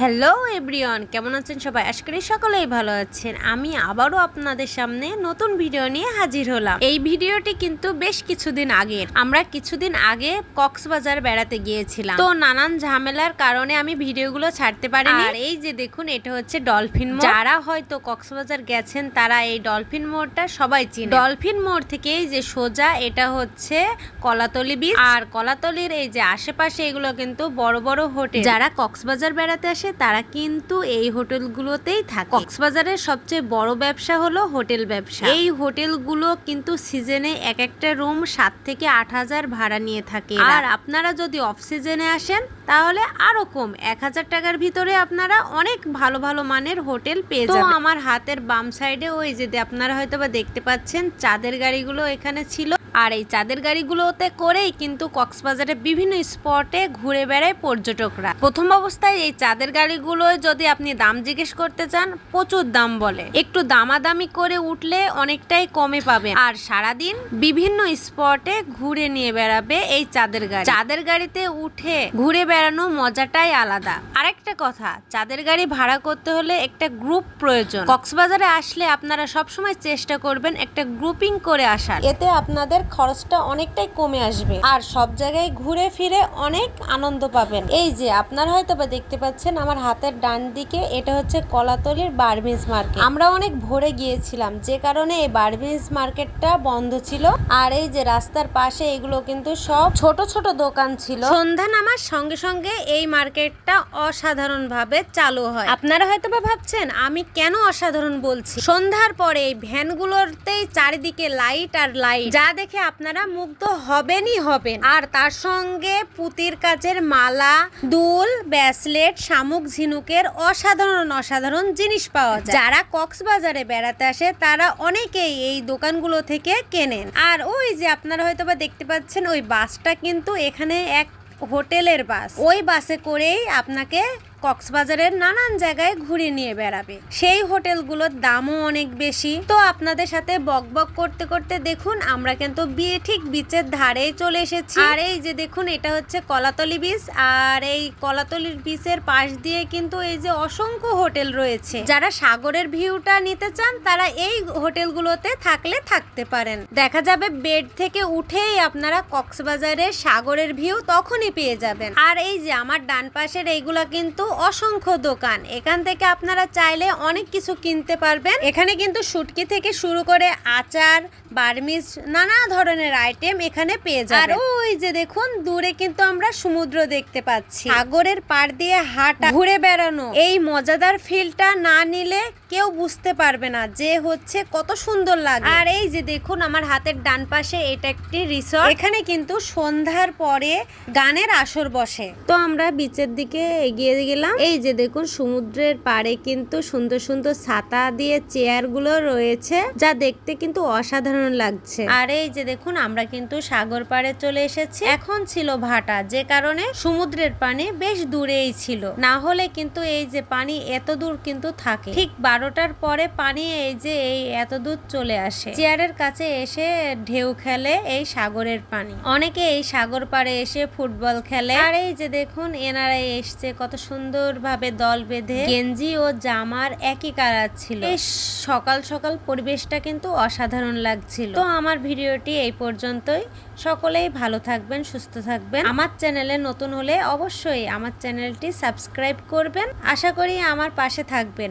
Hello everyone কেমন আছেন সবাই? আশা করি সকলেই ভালো আছেন। আমি আবারও আপনাদের সামনে নতুন ভিডিও নিয়ে হাজির হলাম। এই ভিডিওটি কিন্তু বেশ কিছুদিন আগে আমরা কিছুদিন আগে কক্সবাজার বেড়াতে গিয়েছিলাম। তো নানান ঝামেলার কারণে আমি ভিডিওগুলো ছাড়তে পারিনি। আর এই যে দেখুন, এটা হচ্ছে ডলফিন মোড় যারা হয়তো কক্সবাজার গেছেন, তারা এই ডলফিন মোড়টা সবাই চিনে। ডলফিন মোড় থেকে এই যে সোজা, এটা হচ্ছে কলাতলি বিচ আর কলাতলির এই যে আশেপাশে এগুলো কিন্তু বড় বড় হোটেল। যারা কক্সবাজার বেড়াতে আসে তারা কিন্তু এই হোটেলগুলোতেই থাকে। কক্সবাজারের সবচেয়ে বড় ব্যবসা হলো হোটেল ব্যবসা। এই হোটেলগুলো কিন্তু সিজনে এক একটা রুম সাত থেকে আট হাজার ভাড়া নিয়ে থাকে আর আপনারা যদি অফ সিজনে আসেন তাহলে আরও কম এক হাজার টাকার ভিতরে আপনারা অনেক ভালো ভালো মানের হোটেল পেয়ে যাবেন। আমার হাতের বাম সাইডে ওই যে আপনারা হয়তো বা দেখতে পাচ্ছেন চাঁদের গাড়িগুলো এখানে ছিল। আর এই চাঁদের গাড়িগুলোতে করেই কিন্তু কক্সবাজারে বিভিন্ন স্পটে ঘুরে বেড়ায় পর্যটকরা। প্রথম অবস্থায় এই চাঁদের গাড়িগুলো যদি আপনি দাম জিজ্ঞেস করতে চান, প্রচুর দাম বলে। একটু দামাদামি করে উঠলে অনেকটাই কমে পাবে। আর সারাদিন বিভিন্ন স্পটে ঘুরে নিয়ে বেড়াবে এই চাঁদের গাড়ি। চাঁদের গাড়িতে উঠে ঘুরে বেড়ানো মজাটাই আলাদা। আরেকটা কথা, চাঁদের গাড়ি ভাড়া করতে হলে একটা গ্রুপ প্রয়োজন। কক্সবাজারে আসলে আপনারা সবসময় চেষ্টা করবেন একটা গ্রুপিং করে আসার। এতে আপনাদের খরচটা অনেকটাই কমে আসবে। আর সব জায়গায় ঘুরে ফিরে অনেক আনন্দ পাবেন। এই যে, আপনারা হয়তো বা দেখতে পাচ্ছেন আমার হাতের ডান দিকে এটা হচ্ছে কলাতলির বার্মিজ মার্কেট। আমরা অনেক ভোরে গিয়েছিলাম, যে কারণে এই বার্মিজ মার্কেটটা বন্ধ ছিল। আর এই যে রাস্তার পাশে এগুলো কিন্তু সব ছোট ছোট দোকান ছিল। সন্ধ্যা নামার সঙ্গে সঙ্গে এই মার্কেটটা অসাধারণ ভাবে চালু হয়। আপনারা হয়তো বা ভাবছেন, আমি কেন অসাধারণ বলছি? সন্ধ্যার পরে এই ভ্যানগুলোতেই চারিদিকে লাইট আর লাইট। যা দেখে আপনারা মুগ্ধ হবেনই হবেন। আর তার সঙ্গে পুতির কাজের মালা, দুল, ব্যাসলেট, শামুক, ঝিনুকের অসাধারণ অসাধারণ জিনিস পাওয়া যায়। যারা কক্সবাজারে বেড়াতে আসে, তারা অনেকেই এই দোকানগুলো থেকে কেনেন। আর ওই যে আপনারা হয়তো বা দেখতে পাচ্ছেন, ওই বাসটা কিন্তু এখানে এক হোটেলের বাস। ওই বাসে করেই আপনাকে কক্সবাজারের নানান জায়গায় ঘুরে নিয়ে বেড়াবে। সেই হোটেলগুলোর দামও অনেক বেশি। তো আপনাদের সাথে বক বক করতে করতে দেখুন, আমরা কিন্তু বিয়ে ঠিক বিচের ধারেই চলে এসেছি। আর এই যে দেখুন, এটা হচ্ছে কলাতলি বিচ। আর এই কলাতলির বিচের পাশ দিয়ে কিন্তু এই যে অসংখ্য হোটেল রয়েছে। যারা সাগরের ভিউটা নিতে চান, তারা এই হোটেলগুলোতে থাকলে থাকতে পারেন। দেখা যাবে বেড থেকে উঠেই আপনারা কক্সবাজারের সাগরের ভিউ তখনই পেয়ে যাবেন। আর এই যে আমার ডান পাশের এইগুলা কিন্তু অসংখ্য দোকান। এখান থেকে আপনারা চাইলে অনেক কিছু কিনতে পারবেন। এখানে কিন্তু সুটকি থেকে শুরু করে আচার, বার্মিজ, নানা ধরনের আইটেম এখানে পেয়ে যাবেন। আর ওই যে দেখুন, দূরে কিন্তু আমরা সমুদ্র দেখতে পাচ্ছি। সাগরের পাড় দিয়ে হাঁটা, ঘুরে বেড়ানো। এই মজাদার ফিলটা না নিলে কেউ বুঝতে পারবে না যে হচ্ছে কত সুন্দর লাগে। আর এই যে দেখুন আমার হাতের ডান পাশে এটা একটি রিসর্ট। এখানে কিন্তু সন্ধ্যার পরে গানের আসর বসে। তো আমরা বিচের দিকে এগিয়ে গেলাম। এই যে দেখুন সমুদ্রের পাড়ে কিন্তু সুন্দর সুন্দর ছাতা দিয়ে চেয়ারগুলো রয়েছে যা দেখতে কিন্তু অসাধারণ লাগছে। আর এই যে দেখুন আমরা কিন্তু সাগর পাড়ে চলে এসেছি। এখন ছিল ভাটা যে কারণে সমুদ্রের পানি বেশ দূরেই ছিল। না হলে কিন্তু এই যে পানি এত দূর কিন্তু থাকে। ঠিক বারোটার পরে পানি এই যে এই এত দূর চলে আসে। চেয়ারের কাছে এসে ঢেউ খেলে এই সাগরের পানি। অনেকে এই সাগর পাড়ে এসে ফুটবল খেলে। আর এই যে দেখুন, এনারা এসছে, কত সুন্দর ভাবে দল বেঁধে। গেঞ্জি ও জামার একই কালার ছিল। এই সকাল সকাল পরিবেশটা কিন্তু অসাধারণ লাগছিল। তো আমার ভিডিওটি এই পর্যন্তই। সকলেই ভালো থাকবেন, সুস্থ থাকবেন। আমার চ্যানেলে নতুন হলে অবশ্যই আমার চ্যানেলটি সাবস্ক্রাইব করবেন। আশা করি আমার পাশে থাকবেন।